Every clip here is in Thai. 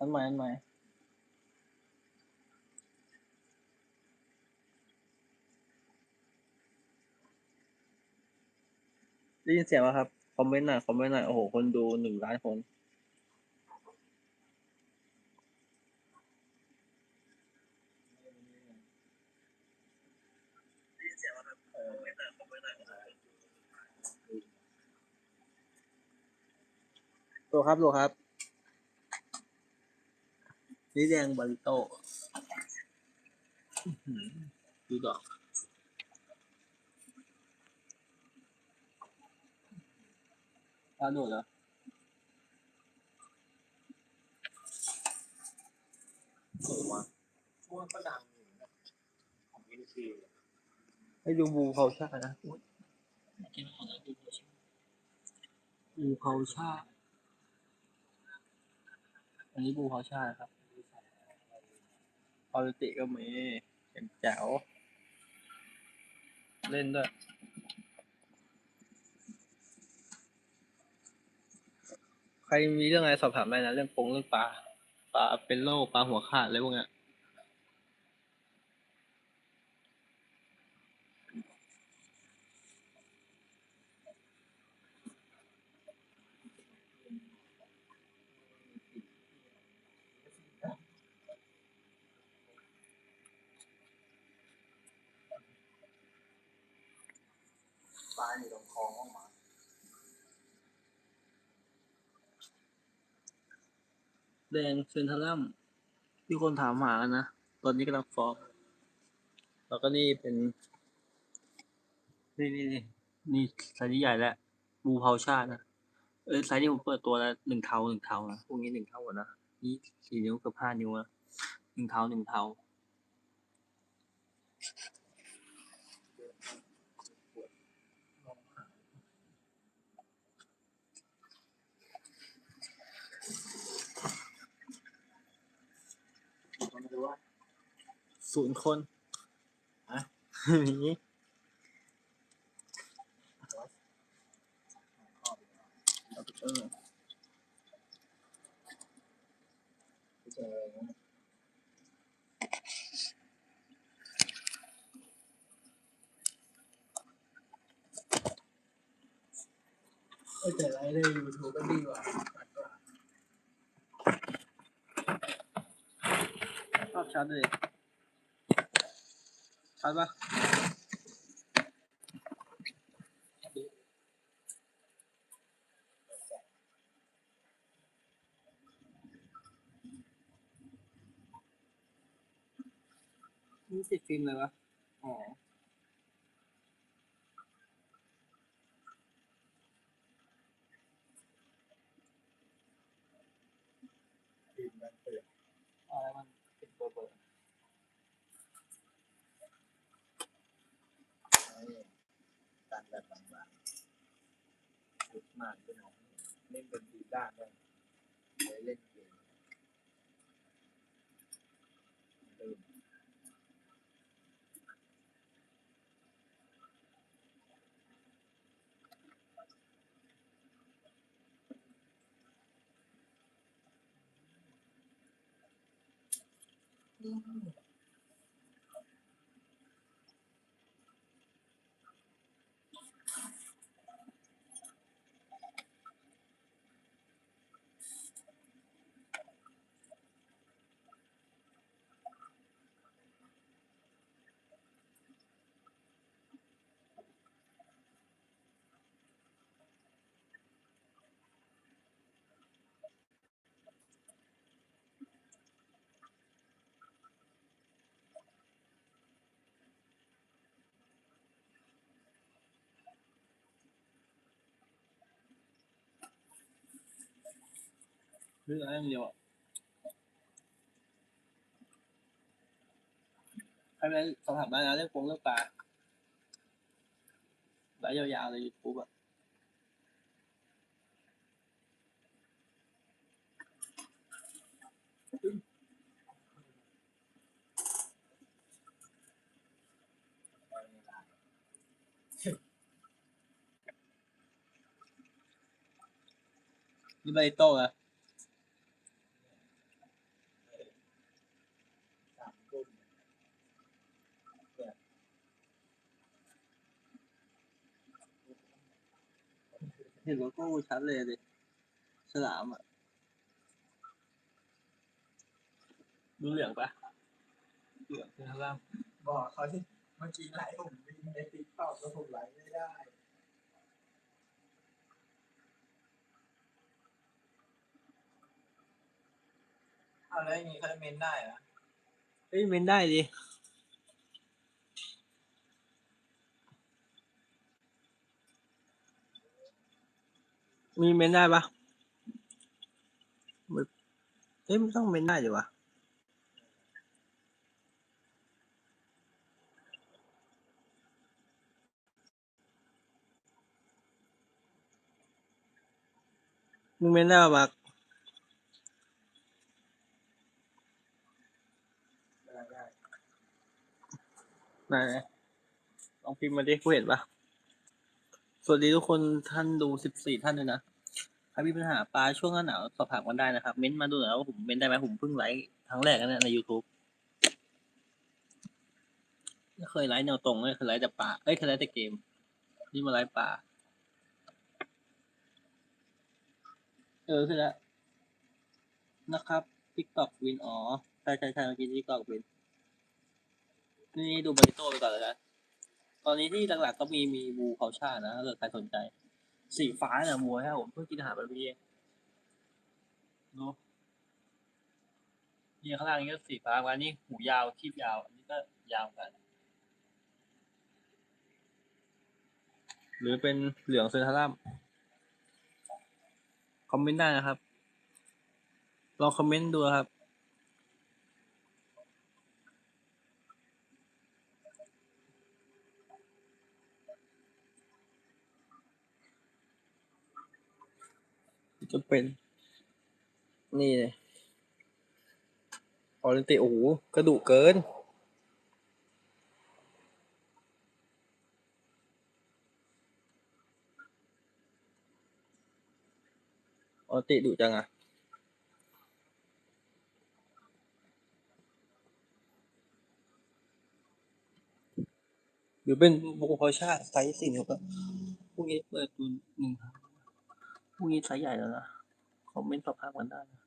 อันใหม่อันใหม่ได้ยินเสียงไหมครับ คอมเมนต์หน่อยคอมเมนต์หน่อยโอ้โห คนดูหนึ่งล้านคนโลครับโลครับ นี่แดงบาริโต้อื้อหือดูดอกปลาโดดเหรอผมว่าช่วงก็ดังอยู่นะของอินซีให้ดูบูเขาชานะกินของแล้วดูบูชาบูเขาชา อันนี้บูเขาชาครับ คอลติก็มีเห็นแจ๋วเล่นด้วยใครมีเรื่องอะไรสอบถามได้นะ เรื่องปงเรื่องปลาปลาเป็นโรคปลาหัวขาดอะไรพวกเนี้ยาอยู่ตรงคอออกมา แดงเซนทรัลัมที่คนถามหากันนะ ตอนนี้กำลังฟอร์มแล้วก็นี่เป็น นี่นี่นี่นี่ไซส์ที่ใหญ่แล้วบูเผาชาตินะเออไซส์ที่ผมเปิดตัวแล้วหนึ่งเทาหนึ่งเทานะพวกนี้หนึ่งเทาหมดนะนี่สี่นิ้วกับห้านิ้วนะหนึ่งเทาหนึ่งเทา ว่าศูนย์คนอะนี้เออเจออะไรนะเออแต่ไลฟ์ในยูทูบก็ดีกว่าภาพ ชัดเลยชัดปะนี่ติดฟิล์มเลยวะ อ๋อ ฟิล์มมันเปิด อะไรมันเป็นเบอร์เบอร์ ให้ตัดแบบบางๆลึกมากด้วยนะ เป็นดีด้านด้วยไว้เล่นเกมตื่นเรื่องอะไรอย่างเดียวใครเป็นสถามได้นะเรื่องโปงเรื่องปลาไลฟ์ยาวๆเลยยูทูบอะนี่ไบโต้อะ ห็นโลโก้ชัดเลยดิฉลามอะ ดูเหลืองปะเหลืองข้างล่างบอกเขาที่เมื่อกี้ไลฟ์ผมวิ่งในติ๊กต็อกแล้วผมไลฟ์ไม่ได้เอาแล้วอย่างนี้เขาจะเมนได้เหรอเฮ้ยเมนได้ดิ มีเมนได้ปะเฮ้ยไม่ต้องเมนได้ดิวะมึงเมนได้ปะบักได้ได้ไหนลองพิมพ์มาดิกูเห็นปะสวัสดีทุกคนท่านดูสิบสี่ท่านเลยนะ รมีปัญหาปลาช่วงหน้าหนาวสอบถามกันได้นะครับ เม้นต์มาดูหน่อยว่าผมเม้นต์ได้ไหมผมเพิ่งไลฟ์ครั้งแรกนะเนี่ยใน YouTube ไม่เคยไลฟ์แนวตรงเลยเคยไลฟ์แต่ปลาเอ้ยเคยไลฟ์แต่เกม นี่มาไลฟ์ปลาเออคือแล้วนะครับ TikTok วินอ๋อใช่ใช่ใช่เมื่อกี้ TikTok วินนี่ดูบริโต้ไปก่อนเลยนะตอนนี้ที่หลักๆก็มีมีบูเขาชานะถ้าเกิดใครสนใจ สีฟ้าเนี่ยมัวแค่ผมเพิ่งกินอาหารไปเมื่อกี้เองดูนี่ข้างล่างนี่ก็สีฟ้าวันนี้หูยาวคีบยาว อันนี้ก็ยาวกัน หรือเป็นเหลืองเซนทารัมคอมเมนต์ได้นะครับลองคอมเมนต์ดูครับ จะเป็น นี่เลยออรินติโอ้โหกระดูกเกิน ออรินติดุจังอะหรือเป็นบโคชาไซส์สี่นิ้วก็พวกนี้เปิดดูหนึ่งครับ พวกนี้ไซส์ใหญ่แล้วนะ คอมเมนต์สอบถามกันได้นะ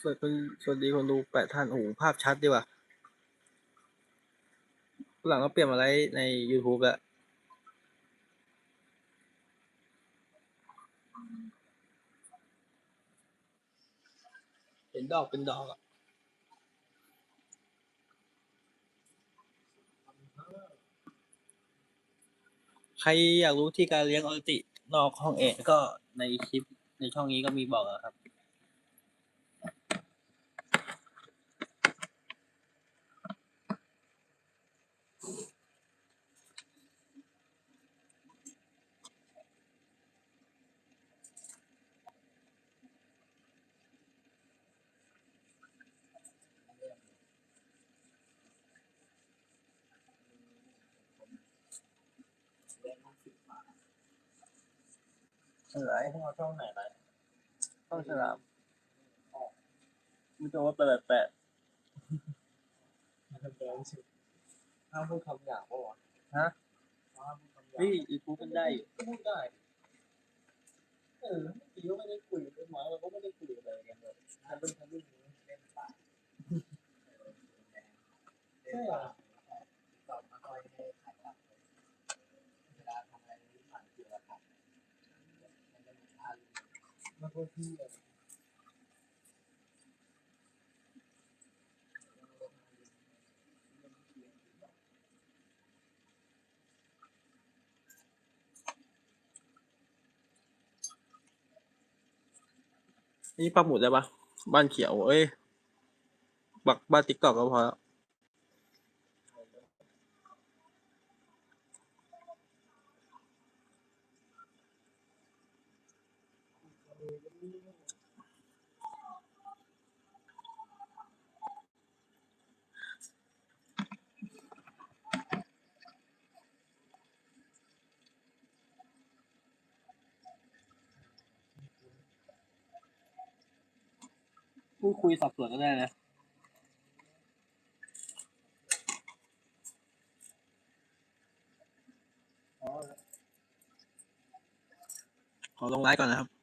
สวัสดีสวัสดีคนดูแปดท่านโอ้โหภาพชัดดีว่ะหลังก็เปลี่ยนมาไลฟ์ใน YouTube แล้ว เห็น ดอกเป็นดอกอะใครอยากรู้ที่การเลี้ยงออริตินอกห้องแอร์ก็ในคลิปในช่องนี้ก็มีบอกอะครับเล่นห้องสิบมา อะไรให้เอาช่องไหนไหนช่องฉลามไม่ต้องว่าแปดแปดมันแดงสุดห้ามพูดคำหยาบปะวะฮะห้ามพูดคำหยาบนี่ยูทูบมันได้อยู่ก็พูดได้ เออเมื่อกี้ก็ไม่ได้คุยด้วยมั้งเราก็ไม่ได้คุยอะไรกันเลยทำเรื่องทำเรื่องนี้เล่นปากใช่เหรอตอบมาคอยให้ขายตับเวลาทำอะไรนี้ผ่านเกี่ยวกับตับมันจะมีท่ามันก็ที่เลย นี่ปักหมุดได้ปะบ้านเขียวเอ้ยบักบ้านติ๊กตอกก็พอแล้ว พูดคุยสอบสวนก็ได้นะขอลงไลฟ์ก่อนนะครับ